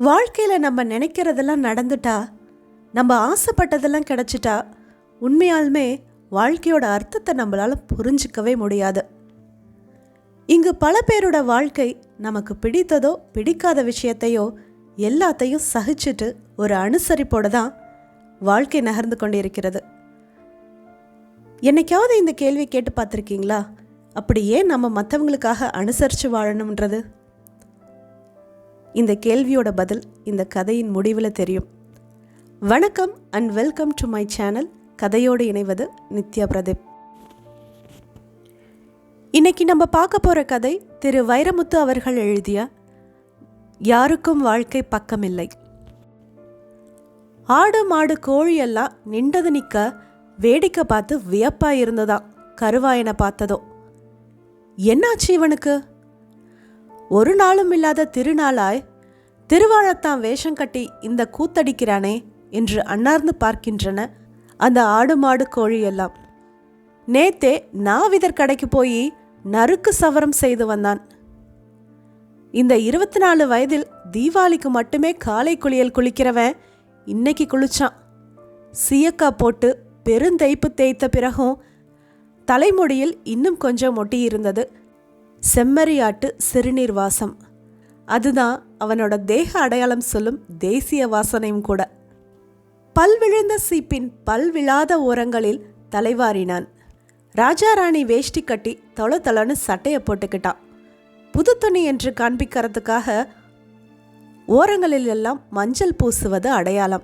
வாழ்க்கையில் நம்ம நினைக்கிறதெல்லாம் நடந்துட்டா நம்ம ஆசைப்பட்டதெல்லாம் கிடச்சிட்டா உண்மையாலுமே வாழ்க்கையோட அர்த்தத்தை நம்மளால புரிஞ்சிக்கவே முடியாது. இங்கு பல பேரோட வாழ்க்கை நமக்கு பிடித்ததோ பிடிக்காத விஷயத்தையோ எல்லாத்தையும் சகிச்சுட்டு ஒரு அனுசரிப்போடு தான் வாழ்க்கை நகர்ந்து கொண்டிருக்கிறது. என்னைக்காவது இந்த கேள்வி கேட்டு பார்த்துருக்கீங்களா? அப்படி ஏன் நம்ம மற்றவங்களுக்காக அனுசரித்து வாழணுன்றது இந்த கேள்வியோட பதில் இந்த கதையின் முடிவில் தெரியும். வணக்கம் and welcome to my channel கதையோடு இணைவது நித்யா பிரதீப். இன்னைக்கு நம்ம பார்க்க போகிற கதை திரு வைரமுத்து அவர்கள் எழுதிய யாருக்கும் வாழ்க்கை பக்கமில்லை. ஆடு மாடு கோழி எல்லாம் நின்றது நிற்க வேடிக்கை பார்த்து வியப்பாக இருந்ததா கருவாயனை பார்த்ததோ. என்னாச்சு இவனுக்கு? ஒரு நாளும் இல்லாத திருநாளாய் திருவாழத்தான் வேஷம் கட்டி இந்த கூத்தடிக்கிறானே என்று அன்னார்ந்து பார்க்கின்றன அந்த ஆடு மாடு கோழி எல்லாம் நேத்தே நாவிதர் கடைக்கு போய் நறுக்கு சவரம் செய்து வந்தான். இந்த இருபத்தி நாலு வயதில் தீபாவளிக்கு மட்டுமே காலை குளியல் குளிக்கிறவன் இன்னைக்கு குளிச்சான். சீயக்கா போட்டு பெருந்தைப்பு தேய்த்த பிறகும் தலைமுடியில் இன்னும் கொஞ்சம் ஒட்டி இருந்தது செம்மறியாட்டு சிறுநீர் வாசம் அதுதான் அவனோட தேக அடையாளம் சொல்லும் தேசிய வாசனையும் கூட. பல் விழுந்த சீப்பின் பல்விழாத ஓரங்களில் தலைவாரினான். ராஜாராணி வேஷ்டி கட்டி தொள தொளன்னு சட்டையை போட்டுக்கிட்டான். புது துணி என்று காண்பிக்கிறதுக்காக ஓரங்களில் எல்லாம் மஞ்சள் பூசுவது அடையாளம்.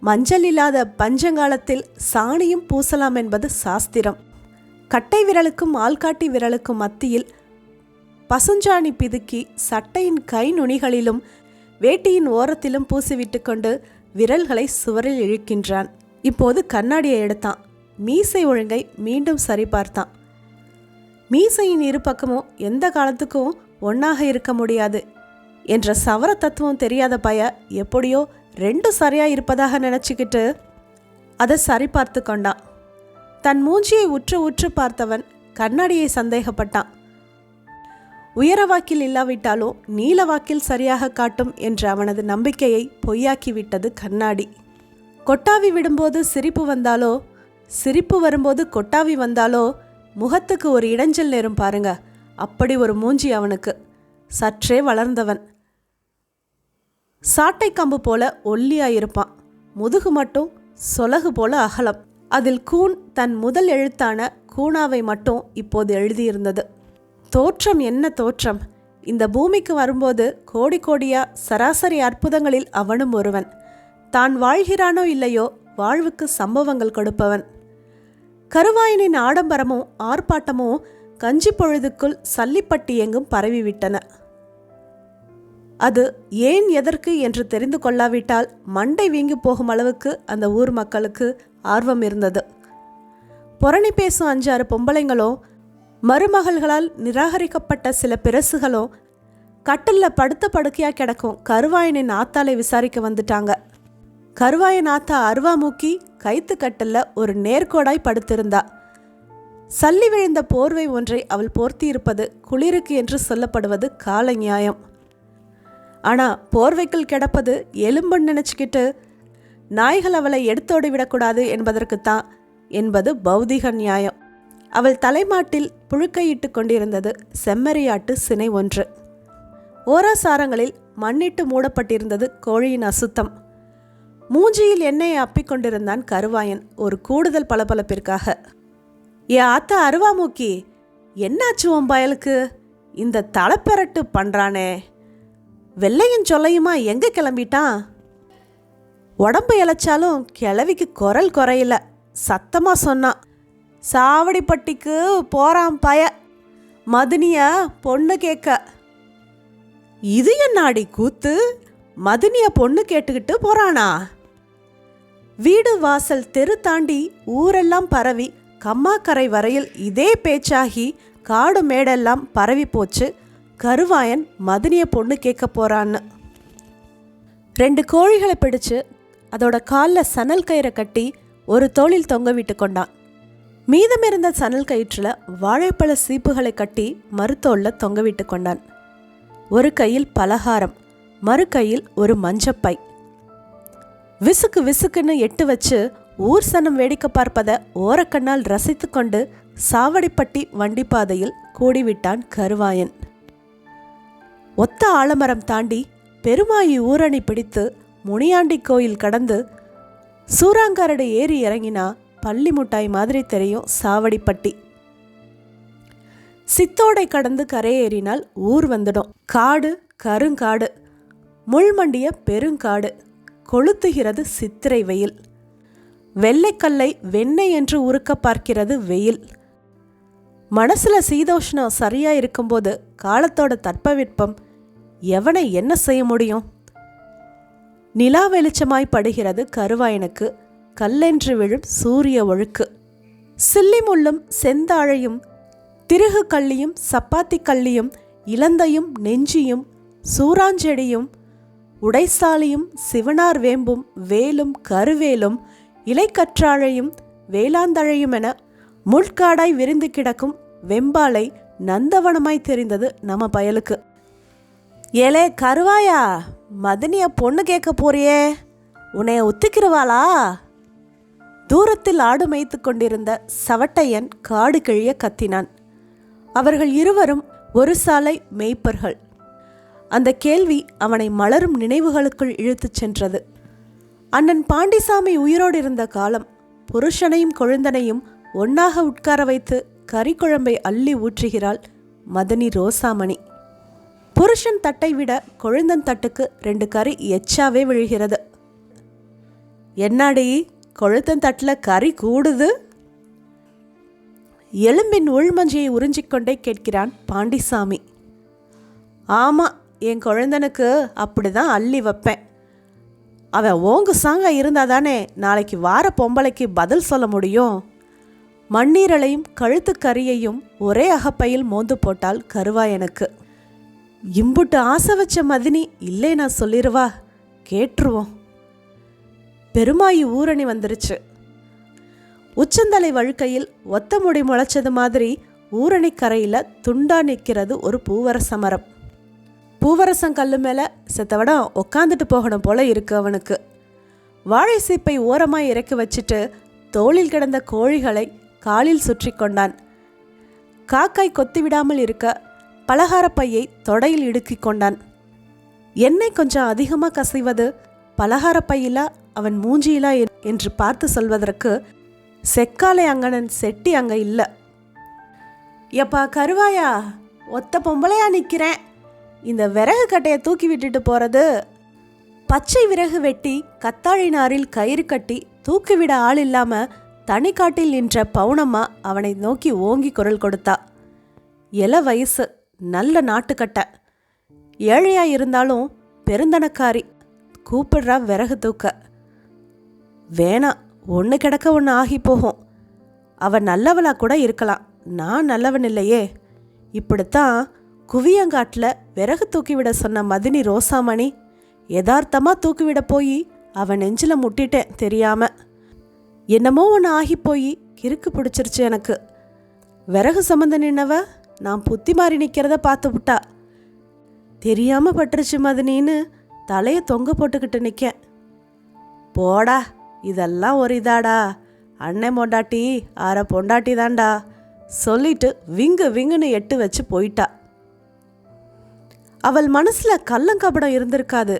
மஞ்சள் இல்லாத பஞ்சங்காலத்தில் சாணியும் பூசலாம் என்பது சாஸ்திரம். கட்டை விரலுக்கும் ஆள்காட்டி விரலுக்கும் மத்தியில் பசுஞ்சாணி பிதுக்கி சட்டையின் கை நுனிகளிலும் வேட்டியின் ஓரத்திலும் பூசிவிட்டு கொண்டு விரல்களை சுவரில் இழுக்கின்றான். இப்போது கண்ணாடியை எடுத்தான். மீசை ஒழுங்கை மீண்டும் சரிபார்த்தான். மீசையின் இரு பக்கமும் எந்த காலத்துக்கும் ஒன்றாக இருக்க முடியாது என்ற சவர தத்துவம் தெரியாத பய எப்படியோ ரெண்டும் சரியாக இருப்பதாக நினச்சிக்கிட்டு அதை சரிபார்த்து கொண்டான். தன் மூஞ்சியை உற்று உற்று பார்த்தவன் கண்ணாடியை சந்தேகப்பட்டான். உயர வாக்கில் இல்லாவிட்டாலோ நீல வாக்கில் சரியாக காட்டும் என்ற அவனது நம்பிக்கையை பொய்யாக்கிவிட்டது கண்ணாடி. கொட்டாவி விடும்போது சிரிப்பு வந்தாலோ சிரிப்பு வரும்போது கொட்டாவி வந்தாலோ முகத்துக்கு ஒரு இடைஞ்சல் நேரும் பாருங்க. அப்படி ஒரு மூஞ்சி அவனுக்கு. சற்றே வளர்ந்தவன். சாட்டை கம்பு போல ஒல்லியாயிருப்பான். முதுகு மட்டும் சொலகு போல அகலம். அதில் கூன் தன் முதல் எழுத்தான கூனாவை மட்டும் இப்போது எழுதியிருந்தது. தோற்றம் என்ன தோற்றம்? இந்த பூமிக்கு வரும்போது கோடி கோடியா சராசரி அற்புதங்களில் அவனும் ஒருவன். தான் வாழ்கிறானோ இல்லையோ வாழ்வுக்கு சம்பவங்கள் கொடுப்பவன். கருவாயனின் ஆடம்பரமும் ஆர்ப்பாட்டமும் கஞ்சி பொழுதுக்குள் சல்லிப்பட்டி எங்கும் பரவிவிட்டன. அது ஏன் எதற்கு என்று தெரிந்து கொள்ளாவிட்டால் மண்டை வீங்கி போகும் அளவுக்கு அந்த ஊர் மக்களுக்கு ஆர்வம் இருந்தது. புரணி பேசும் அஞ்சாறு பொம்பளைங்களும் மருமகள்களால் நிராகரிக்கப்பட்ட சில பிரசுகளும் கட்டில்ல படுத்த படுக்கையா கிடக்கும் கருவாயனின் ஆத்தாலை விசாரிக்க வந்துட்டாங்க. கருவாயன் ஆத்தா அருவா மூக்கி கைத்து கட்டில்ல ஒரு நேர்கோடாய் படுத்திருந்தா. சல்லி விழுந்த போர்வை ஒன்றை அவள் போர்த்தியிருப்பது குளிருக்கு என்று சொல்லப்படுவது கால நியாயம் ஆனா போர்வைக்குள் கிடப்பது எலும்புன்னு நினச்சிக்கிட்டு நாய்கள் அவளை எடுத்தோடி விடக்கூடாது என்பதற்குத்தான் என்பது பௌதிக நியாயம். அவள் தலைமாட்டில் புழுக்கையிட்டு கொண்டிருந்தது செம்மறியாட்டு சினை ஒன்று. ஓராசாரங்களில் மண்ணிட்டு மூடப்பட்டிருந்தது கோழியின் அசுத்தம். மூஞ்சியில் எண்ணெயை அப்பிக் கொண்டிருந்தான் கருவாயன் ஒரு கூடுதல் பளபளப்பிற்காக. ஏ ஆத்தா அருவாமூக்கி என்னாச்சு உன் பயலுக்கு? இந்த தலைப்பெரட்டு பண்ணுறானே வெள்ளையும் சொல்லையுமா எங்கே கிளம்பிட்டான்? உடம்பு இழைச்சாலும் கிளவிக்கு குரல் குறையல சத்தமாக சொன்னான் சாவடிப்பட்டிக்கு போகிறான் பய. மதுனிய பொண்ணு கேட்க இது என்னாடி கூத்து? மதுனிய பொண்ணு கேட்டுக்கிட்டு போறானா? வீடு வாசல் தெரு தாண்டி ஊரெல்லாம் பரவி கம்மாக்கரை வரையில் இதே பேச்சாகி காடு மேடெல்லாம் பரவி போச்சு. கருவாயன் மதுனிய பொண்ணு கேட்க போறான்னு. ரெண்டு கோழிகளை பிடிச்சு அதோட காலில் சணல் கயிறை கட்டி ஒரு தோளில் தொங்க விட்டு கொண்டான். மீதமிருந்த சணல் கயிற்றில் வாழைப்பழ சீப்புகளை கட்டி மறுத்தோல்ல தொங்கவிட்டு கொண்டான். ஒரு கையில் பலகாரம் மறு கையில் ஒரு மஞ்சப்பை. விசுக்கு விசுக்குன்னு எட்டு வச்சு ஊர் சனம் வேடிக்கை பார்ப்பதை ஓரக்கண்ணால் ரசித்து கொண்டு சாவடிப்பட்டி வண்டிப்பாதையில் கூடிவிட்டான் கருவாயன். ஒத்த ஆலமரம் தாண்டி பெருமாயி ஊரணி பிடித்து முனியாண்டி கோயில் கடந்து சூறாங்காரடு ஏறி இறங்கினா பள்ளி முட்டாய் மாதிரி தெரியும் சாவடிப்பட்டி சித்தோடை கடந்து கரையேறினால் ஊர் வந்துடும். காடு கருங்காடு முள்மண்டிய பெருங்காடு கொளுத்துகிறது சித்திரை வெயில். வெள்ளைக்கல்லை வெண்ணெய் என்று உருக்க பார்க்கிறது வெயில். மனசுல சீதோஷ்ணம் சரியா இருக்கும்போது காலத்தோட தட்பவெப்பம் எவனை என்ன செய்ய முடியும்? நிலா வெளிச்சமாய் படுகிறது கருவாயனுக்கு. கல்லென்று விழும் சூரிய ஒழுக்கு. சில்லிமுள்ளும் செந்தாழையும் திருகு கள்ளியும் சப்பாத்தி கள்ளியும் இலந்தையும் நெஞ்சியும் சூறாஞ்செடியும் உடைசாலியும் சிவனார் வேம்பும் வேலும் கருவேலும் இலைக்கற்றாழையும் வேளாந்தழையும் என முள்காடாய் விரிந்து கிடக்கும் வெம்பாலை நந்தவனமாய் தெரிந்தது நம்ம பயலுக்கு. ஏலே கருவாயா மதனிய பொண்ணு கேட்க போறியே? உன்னைய ஒத்துக்கிறவாளா தூரத்தில் ஆடு மேய்த்து கொண்டிருந்த சவட்டையன் காடு கிழிய கத்தினான். அவர்கள் இருவரும் ஒரு சாலை மேய்ப்பர்கள். அந்த கேள்வி அவனை மலரும் நினைவுகளுக்குள் இழுத்துச் சென்றது. அண்ணன் பாண்டிசாமி உயிரோடு இருந்த காலம் புருஷனையும் கொழுந்தனையும் ஒன்னாக உட்கார வைத்து கறி குழம்பை அள்ளி ஊற்றுகிறாள் மதனி ரோசாமணி. புருஷன் தட்டை விட கொழுந்தன் தட்டுக்கு ரெண்டு கறி எச்சாவே விழுகிறது. என்னாடி? கொழுத்தன் தட்டில் கறி கூடுது? எலும்பின் உள்மஞ்சியை உறிஞ்சிக்கொண்டே கேட்கிறான் பாண்டிசாமி. ஆமாம் என் குழந்தனுக்கு அப்படி தான் அள்ளி வைப்பேன். அவன் ஓங்கு சாங்க இருந்தால் தானே நாளைக்கு வார பொம்பளைக்கு பதில் சொல்ல முடியும்? மண்ணீரலையும் கழுத்து கறியையும் ஒரே அகப்பையில் மோந்து போட்டால் கருவாயனுக்கு இம்புட்டு ஆசை வச்ச மதினி இல்லை நான் சொல்லிடுவா கேட்டுருவோம். பெருமாயி ஊரணி வந்துருச்சு. உச்சந்தலை வழுக்கையில் ஒத்த முடி முளைச்சது மாதிரி ஊரணி கரையில் துண்டா நிற்கிறது ஒரு பூவரச மரம் பூவரசம் கல்லு மேலே செத்தவடம் உக்காந்துட்டு போகணும் போல இருக்கு அவனுக்கு. வாழை சீப்பை ஓரமாக இறக்கி வச்சுட்டு தோளில் கிடந்த கோழிகளை காலில் சுற்றி கொண்டான். காக்காய் கொத்தி விடாமல் இருக்க பலகாரப்பையை தொடையில் இடுக்கிக் கொண்டான். எண்ணெய் கொஞ்சம் அதிகமாக கசைவது பலகாரப்பையிலா அவன் மூஞ்சியிலா என்று பார்த்து சொல்வதற்கு செக்காலை அங்கனன் செட்டி அங்க இல்ல. எப்பா கருவாயா ஒத்த பொம்பளையா நிற்கிறேன் இந்த விறகு கட்டையை தூக்கி விட்டுட்டு போறது. பச்சை விறகு வெட்டி கத்தாழி நாரில் கயிறு கட்டி தூக்கிவிட ஆள் இல்லாம தனிக்காட்டில் நின்ற பவுனம்மா அவனை நோக்கி ஓங்கி குரல் கொடுத்தா. இள வயசு நல்ல நாட்டுக்கட்டை ஏழையா இருந்தாலும் பெருந்தனக்காரி கூப்பிடுறா விறகு தூக்க. வேணாம் ஒன்று கிடக்க ஒன்று ஆகி போகும். அவள் நல்லவளாக கூட இருக்கலாம். நான் நல்லவன் இல்லையே. இப்படித்தான் குவியங்காட்டில் விறகு தூக்கிவிட சொன்ன மதினி ரோசாமணி யதார்த்தமாக தூக்கிவிட போய் அவன் நெஞ்சில் முட்டிட்டேன் தெரியாமல் என்னமோ ஒன்று ஆகி போய் கிறுக்கு பிடிச்சிருச்சு எனக்கு. விறகு சம்மந்த நின்னவ நான் புத்தி மாறி நிற்கிறத பார்த்து விட்டா. தெரியாமல் பட்டுருச்சு மதினின்னு தலையை தொங்க போட்டுக்கிட்டு நிற்கேன் போடா இதெல்லாம் ஒரு இதாடா. அண்ணன் பொண்டாட்டி ஆற பொண்டாட்டி தாண்டா சொல்லிட்டு விங்கு விங்குன்னு எட்டு வச்சு போயிட்டா. அவள் மனசுல கள்ளங்கபடம் இருந்திருக்காது.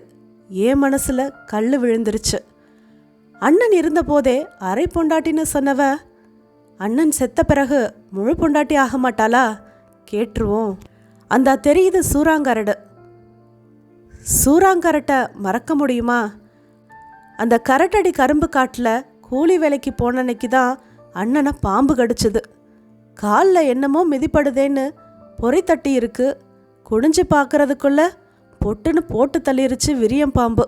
என் மனசுல கல் விழுந்துருச்சு? அண்ணன் இருந்தபோதே அரை பொண்டாட்டின்னு சொன்னவ அண்ணன் செத்த பிறகு முழு பொண்டாட்டி ஆக மாட்டாளா? கேட்டுருவோம். அந்த தெரியுது சூறாங்கரடு. சூறாங்கரட்டை மறக்க முடியுமா? அந்த கரட்டடி கரும்பு காட்டில் கூலி வேலைக்கு போன அன்னைக்கு தான் அண்ணனை பாம்பு கடிச்சது. காலில் என்னமோ மிதிப்படுதேன்னு பொறி தட்டி இருக்கு. குடிஞ்சு பார்க்கறதுக்குள்ள பொட்டுன்னு போட்டு தள்ளிருச்சு விரியம் பாம்பு.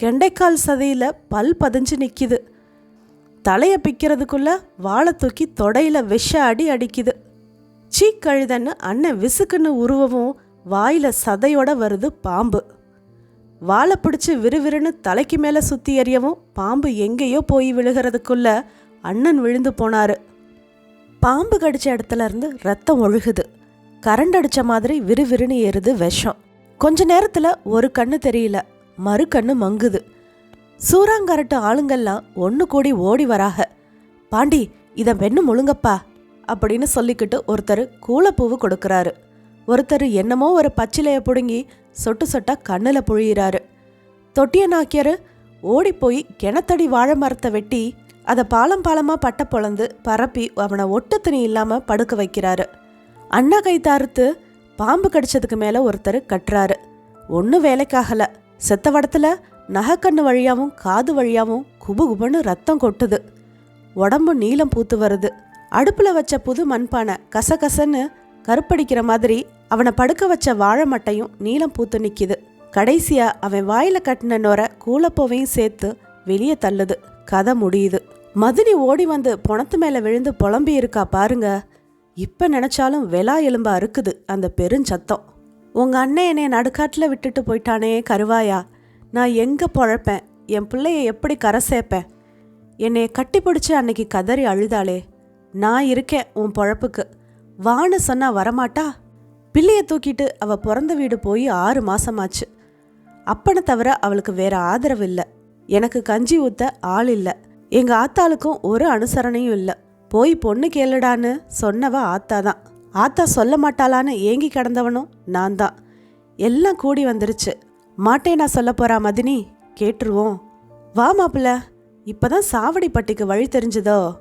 கெண்டைக்கால் சதையில் பல் பதிஞ்சு நிற்கிது தலையை பிக்கிறதுக்குள்ள வாழை தூக்கி தொடையில் விஷ அடி அடிக்குது. சீக்கழுதன்னு அண்ணன் விசுக்குன்னு உருவவும் வாயில சதையோட வருது பாம்பு. வாழை பிடிச்சி விறுவிறுன்னு தலைக்கு மேலே சுற்றி எறியவும் பாம்பு எங்கேயோ போய் விழுகிறதுக்குள்ள அண்ணன் விழுந்து போனார். பாம்பு கடித்த இடத்துல இருந்து ரத்தம் ஒழுகுது. கரண்ட் அடித்த மாதிரி விறுவிறுன்னு ஏறுது விஷம். கொஞ்ச நேரத்தில் ஒரு கண்ணு தெரியல. மறு கண்ணு மங்குது. சூறாங்கரட்டு ஆளுங்கெல்லாம் ஒன்று கூடி ஓடி வராக பாண்டி இதை பெண்ணு முழுங்கப்பா அப்படின்னு சொல்லிக்கிட்டு ஒருத்தர் கூலப்பூவு கொடுக்குறாரு. ஒருத்தர் என்னமோ ஒரு பச்சிலையை பிடுங்கி சொட்டு சொட்டா கண்ணில் புழியிறாரு. தொட்டிய நாக்கியரு ஓடிப்போய் கிணத்தடி வாழை மரத்தை வெட்டி அதை பாலம் பாலமாக பட்ட பொழந்து பரப்பி அவனை ஒட்டத்துணி இல்லாமல் படுக்க வைக்கிறாரு. அண்ணா கை தாறுத்து பாம்பு கடிச்சதுக்கு மேலே ஒருத்தர் கட்டுறாரு. ஒன்றும் வேலைக்காகலை. செத்த வடத்துல நகைக்கண்ணு வழியாகவும் காது வழியாகவும் குபு குபுன்னு ரத்தம் கொட்டுது. உடம்பு நீளம் பூத்து வருது. அடுப்பில் வச்ச புது மண்பானை கசகசன்னு கருப்படிக்கிற மாதிரி அவனை படுக்க வச்ச வாழை மட்டையும் நீளம் பூத்து நிற்கிது கடைசியா அவன் வாயில கட்டின நொர கூலப்போவையும் சேர்த்து வெளியே தள்ளுது. கதை முடியுது. மதினி ஓடி வந்து பொணத்து மேல விழுந்து புலம்பி இருக்கா பாருங்க. இப்ப நினைச்சாலும் வெலா எலும்பா இருக்குது அந்த பெருஞ்சத்தம். உங்க அண்ணன் என்னை நடுக்காட்டில் விட்டுட்டு போயிட்டானே கருவாயா. நான் எங்க பொழப்பேன்? என் பிள்ளைய எப்படி கரை சேர்ப்பேன்? என்னை கட்டி பிடிச்சி அன்னைக்கு கதறி அழுதாளே. நான் இருக்கேன் உன் பொழப்புக்கு. வான்னு சொன்னா வரமாட்டா? பிள்ளைய தூக்கிட்டு அவ பிறந்த வீடு போய் ஆறு மாசமாச்சு. அப்பனை தவிர அவளுக்கு வேற ஆதரவு இல்லை. எனக்கு கஞ்சி ஊத்த ஆள் இல்லை. எங்க ஆத்தாளுக்கும் ஒரு அனுசரணையும் இல்லை. போய் பொண்ணு கேளுடான்னு சொன்னவ ஆத்தா தான். ஆத்தா சொல்ல மாட்டாளான்னு ஏங்கி கிடந்தவனும் நான் தான். எல்லாம் கூடி வந்துருச்சு. நான் சொல்ல போறா மதினி? கேட்டுருவோம். வா மாப்பிள்ள. இப்பதான் சாவடிப்பட்டிக்கு வழி தெரிஞ்சதோ?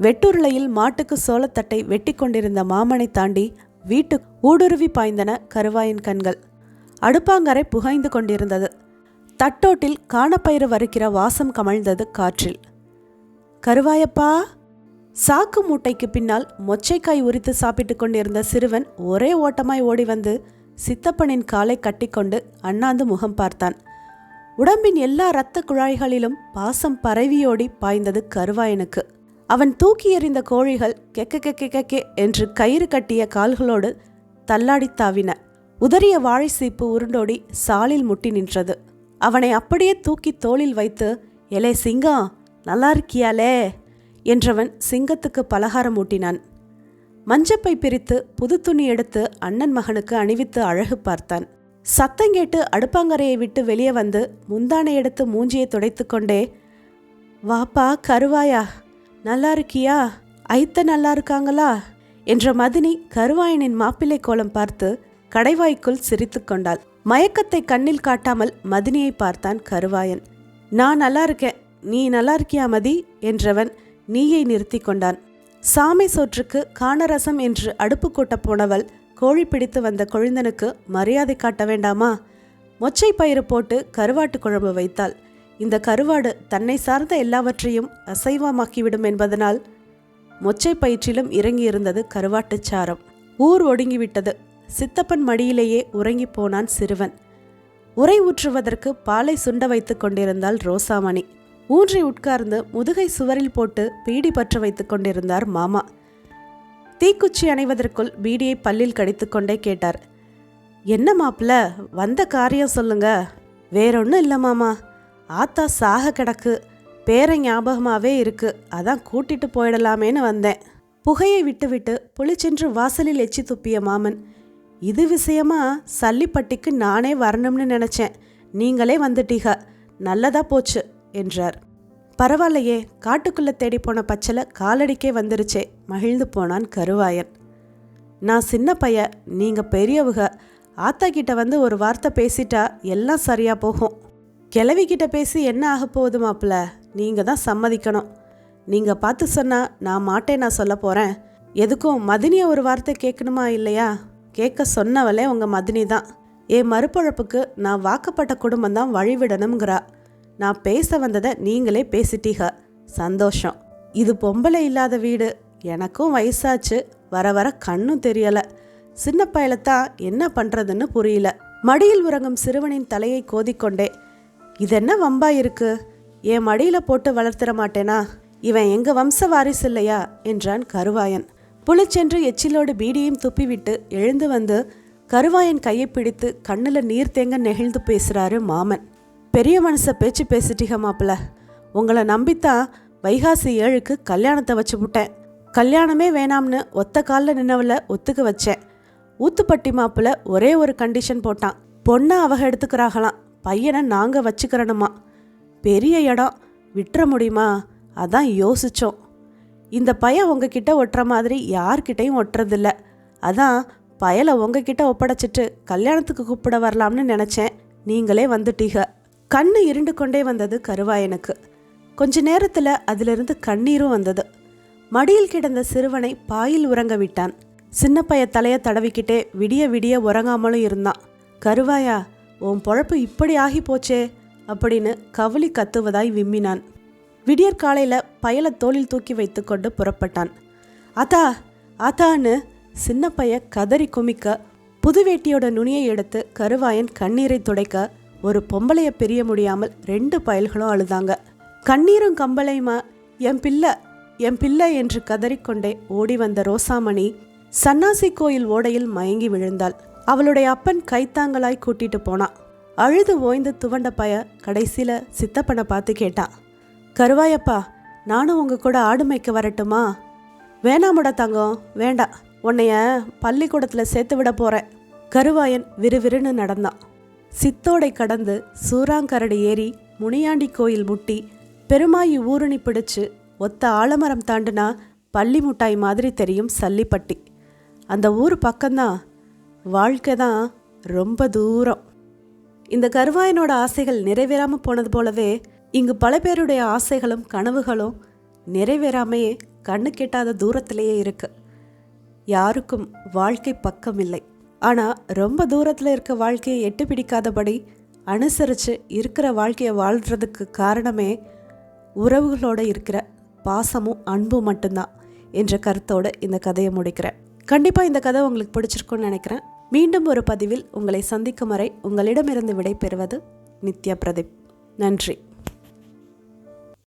வெட்டுருளையில் மாட்டுக்கு சோளத்தட்டை வெட்டி கொண்டிருந்த மாமனை தாண்டி வீட்டு ஊடுருவி பாய்ந்தன கருவாயின் கண்கள். அடுப்பாங்கரை புகைந்து கொண்டிருந்தது. தட்டோட்டில் காணப்பயிறு வறுக்கிற வாசம் கமழ்ந்தது காற்றில். கருவாயப்பா சாக்கு மூட்டைக்கு பின்னால் மொச்சைக்காய் உரித்து சாப்பிட்டு கொண்டிருந்த சிறுவன் ஒரே ஓட்டமாய் ஓடி வந்து சித்தப்பனின் காலை கட்டிக்கொண்டு அண்ணாந்து முகம் பார்த்தான். உடம்பின் எல்லா இரத்த குழாய்களிலும் பாசம் பரவியோடி பாய்ந்தது கருவாயனுக்கு. அவன் தூக்கி எறிந்த கோழிகள் கெக்க கெக்க கெக்கே என்று கயிறு கட்டிய கால்களோடு தள்ளாடித் தாவின. உதறிய வாழை சீப்பு உருண்டோடி சாலில் முட்டி நின்றது. அவனை அப்படியே தூக்கி தோளில் வைத்து எலே சிங்கம் நல்லா இருக்கியாலே? என்றவன் சிங்கத்துக்கு பலகாரம் ஊட்டினான். மஞ்சப்பை பிரித்து புது துணி எடுத்து அண்ணன் மகனுக்கு அணிவித்து அழகு பார்த்தான். சத்தம் கேட்டு அடுப்பாங்கரையை விட்டு வெளியே வந்து முந்தானை எடுத்து மூஞ்சியை துடைத்து கொண்டே வாப்பா கருவாயா? நல்லா இருக்கியா ஐத்த நல்லா இருக்காங்களா என்ற மதினி கருவாயனின் மாப்பிள்ளை கோலம் பார்த்து கடைவாய்க்குள் சிரித்து கொண்டாள். மயக்கத்தை கண்ணில் காட்டாமல் மதினியை பார்த்தான் கருவாயன். நான் நல்லா இருக்கேன் நீ நல்லா இருக்கியா மதி? என்றவன் நீயை நிறுத்தி கொண்டான். சாமை சோற்றுக்கு காணரசம் என்று அடுப்பு கூட்டப் போனவள் கோழி பிடித்து வந்த கொழுந்தனுக்கு மரியாதை காட்ட வேண்டாமா? மொச்சை பயிறு போட்டு கருவாட்டு குழம்பு வைத்தாள். இந்த கருவாடு தன்னை சார்ந்த எல்லாவற்றையும் அசைவமாக்கிவிடும் என்பதனால் மொச்சை பயிற்றிலும் இறங்கியிருந்தது கருவாட்டுச் சாரம். ஊர் ஒடுங்கிவிட்டது. சித்தப்பன் மடியிலேயே உறங்கி போனான் சிறுவன். உரை ஊற்றுவதற்கு பாலை சுண்ட வைத்துக் கொண்டிருந்தாள் ரோசாமணி. ஊன்றி உட்கார்ந்து முதுகை சுவரில் போட்டு பீடி பற்ற வைத்துக் கொண்டிருந்தார் மாமா. தீக்குச்சி அணைவதற்குள் பீடியை பல்லில் கடித்துக்கொண்டே கேட்டார். என்ன மாப்பிள்ள வந்த காரியம் சொல்லுங்க. வேறொன்றும் இல்லை மாமா. ஆத்தா சாக கிடக்கு. பேர ஞாபகமாகவே இருக்கு. அதான் கூட்டிட்டு போயிடலாமேன்னு வந்தேன். புகையை விட்டுவிட்டு புளிச்சென்று வாசலில் எச்சி துப்பிய மாமன் இது விஷயமா? சல்லிப்பட்டிக்கு நானே வரணும்னு நினச்சேன். நீங்களே வந்துட்டீக. நல்லதா போச்சு என்றார். பரவாயில்லையே. காட்டுக்குள்ளே தேடி போன பச்சலை காலடிக்கே வந்துருச்சே. மகிழ்ந்து போனான் கருவாயன். நான் சின்ன பைய. நீங்கள் பெரியவுக ஆத்தா கிட்ட வந்து ஒரு வார்த்தை பேசிட்டா எல்லாம் சரியா போகும். கிளவி கிட்ட பேசி என்ன ஆக போகுது மாப்பிள்ள? நீங்கள் தான் சம்மதிக்கணும். நீங்கள் பார்த்து சொன்னால் நான் மாட்டேன் நான் சொல்ல போகிறேன் எதுக்கும் மதினியை ஒரு வார்த்தை கேட்கணுமா இல்லையா? கேட்க சொன்னவளே உங்கள் மதினி தான். என் மறுபழப்புக்கு நான் வாக்கப்பட்ட குடும்பம் தான் வழிவிடணுங்கிறா நான் பேச வந்ததை நீங்களே பேசிட்டீங்க. சந்தோஷம். இது பொம்பளை இல்லாத வீடு. எனக்கும் வயசாச்சு. வர வர கண்ணும் தெரியலை. சின்ன பயலத்தான் என்ன பண்ணுறதுன்னு புரியல. மடியில் உறங்கும் சிறுவனின் தலையை கோதிக்கொண்டே இதென்ன வம்பா இருக்கு? என் மடியில போட்டு வளர்த்திட மாட்டேனா? இவன் எங்க வம்ச வாரிசு இல்லையா? என்றான் கருவாயன். புளிச்சென்று எச்சிலோடு பீடியையும் துப்பிவிட்டு எழுந்து வந்து கருவாயன் கையை பிடித்து கண்ணில் நீர் தேங்க நெகிழ்ந்து பேசுறாரு மாமன். பெரிய மனுஷ பேச்சு பேசிட்டீங்க மாப்பிள்ள. உங்களை நம்பித்தான் வைகாசி ஏழுக்கு கல்யாணத்தை வச்சு விட்டேன் கல்யாணமே வேணாம்னு ஒத்த காலில் நின்னவள ஒத்துக்க வச்சேன். ஊத்துப்பட்டி மாப்பிள்ள ஒரே ஒரு கண்டிஷன் போட்டான். பொண்ணை அவக எடுத்துக்கிறாங்களாம். பையனை நாங்கள் வச்சுக்கிறணுமா? பெரிய இடம் விட்டுற முடியுமா? அதான் யோசித்தோம் இந்த பையன் உங்ககிட்ட ஒட்டுற மாதிரி யார்கிட்டையும் ஒட்டுறதில்ல. அதான் பயலை உங்ககிட்ட ஒப்படைச்சிட்டு கல்யாணத்துக்கு கூப்பிட வரலாம்னு நினச்சேன். நீங்களே வந்துட்டீங்க. கண்ணு இருண்டு கொண்டே வந்தது கருவாயனுக்கு. கொஞ்ச நேரத்தில் அதிலிருந்து கண்ணீரும் வந்தது. மடியில் கிடந்த சிறுவனை பாயில் உறங்க விட்டான். சின்ன பைய தலையை தடவிக்கிட்டே விடிய விடிய உறங்காமலும் இருந்தான். கருவாயா உன் பொழப்பு இப்படி ஆகி போச்சே அப்படின்னு கவலி கத்துவதாய் விம்மினான். விடியற் காலையில் பயலை தோளில் தூக்கி வைத்துக்கொண்டு புறப்பட்டான். ஆத்தா ஆத்தான்னு சின்ன பைய கதறி குமிக்க புது வேட்டியோட நுனியை எடுத்து கருவாயன் கண்ணீரை துடைக்க ஒரு பொம்பளைய பிரிய முடியாமல் ரெண்டு பயல்களும் அழுதாங்க. கண்ணீரும் கம்பளையுமா? என் பிள்ளை என் பிள்ளை என்று கதறிக்கொண்டே ஓடி வந்த ரோசாமணி சன்னாசி கோயில் ஓடையில் மயங்கி விழுந்தாள். அவளுடைய அப்பன் கைத்தாங்கலாய் கூட்டிட்டு போனான் அழுது ஓய்ந்து துவண்ட பய கடைசியில சித்தப்பனை பார்த்து கேட்டான் கருவாயப்பா நானும் உங்க கூட ஆடு மேய்க்க வரட்டுமா? வேணாமுடா தங்கம் வேண்டாம் உன்னைய பள்ளிக்கூடத்தில் சேர்த்து விட போறேன். கருவாயன் விறுவிறுன்னு நடந்தான். சித்தோடை கடந்து சூறாங்கரடு ஏறி முனியாண்டி கோயில் முட்டி பெருமாயி ஊருணி பிடிச்சு ஒத்த ஆலமரம் தாண்டுனா பள்ளி முட்டாய் மாதிரி தெரியும் சல்லிப்பட்டி. அந்த ஊர் பக்கம்தான் வாழ்க்கை தான் ரொம்ப தூரம். இந்த கருவாயனோட ஆசைகள் நிறைவேறாமல் போனது போலவே இங்கு பல பேருடைய ஆசைகளும் கனவுகளும் நிறைவேறாமையே கண்ணு கெட்டாத தூரத்திலேயே இருக்கு. யாருக்கும் வாழ்க்கை பக்கம் இல்லை. ஆனால் ரொம்ப தூரத்தில் இருக்க வாழ்க்கையை எட்டு பிடிக்காதபடி அனுசரித்து இருக்கிற வாழ்க்கையை வாழ்கிறதுக்கு காரணமே உறவுகளோடு இருக்கிற பாசமும் அன்பும் மட்டும்தான் என்ற கருத்தோடு இந்த கதையை முடிக்கிறேன். கண்டிப்பாக இந்த கதை உங்களுக்கு பிடிச்சிருக்கும்னு நினைக்கிறேன். மீண்டும் ஒரு பதிவில் உங்களை சந்திக்கும் வரை உங்களிடமிருந்து விடை பெறுவது நித்யா பிரதீப். நன்றி.